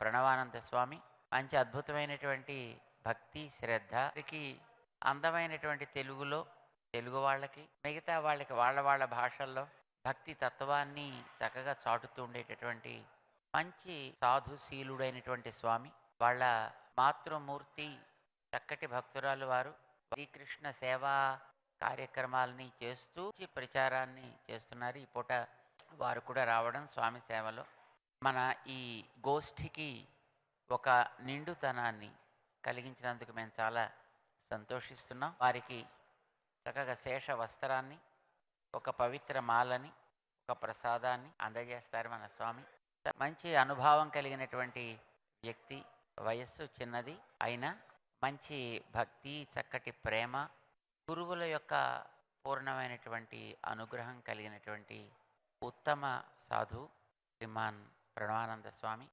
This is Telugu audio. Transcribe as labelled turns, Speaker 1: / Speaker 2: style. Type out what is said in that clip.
Speaker 1: ప్రణవానంద స్వామి. మంచి అద్భుతమైనటువంటి భక్తి శ్రద్ధకి అందమైనటువంటి తెలుగులో తెలుగు వాళ్ళకి మిగతా వాళ్ళకి వాళ్ళ వాళ్ళ భాషల్లో భక్తి తత్వాన్ని చక్కగా చాటుతూ ఉండేటటువంటి మంచి సాధుశీలుడైనటువంటి స్వామి. వాళ్ళ మాతృమూర్తి చక్కటి భక్తురాలు వారు. శ్రీకృష్ణ సేవా కార్యక్రమాలని చేస్తూ ప్రచారాన్ని చేస్తున్నారు. ఈ పూట వారు కూడా రావడం స్వామి సేవలో. మన ఈ గోష్ఠికి ఒక నిండుతనాన్ని కలిగించినందుకు మేము చాలా సంతోషిస్తున్నాం. వారికి చక్కగా శేష వస్త్రాన్ని ఒక పవిత్ర మాలని ఒక ప్రసాదాన్ని అందజేస్తారు మన స్వామి. మంచి అనుభవం కలిగినటువంటి వ్యక్తి వయస్సు చిన్నది అయినా మంచి భక్తి చక్కటి ప్రేమ గురువుల యొక్క పూర్ణమైనటువంటి అనుగ్రహం కలిగినటువంటి ఉత్తమ సాధు శ్రీమాన్ ప్రణవానంద స్వామి.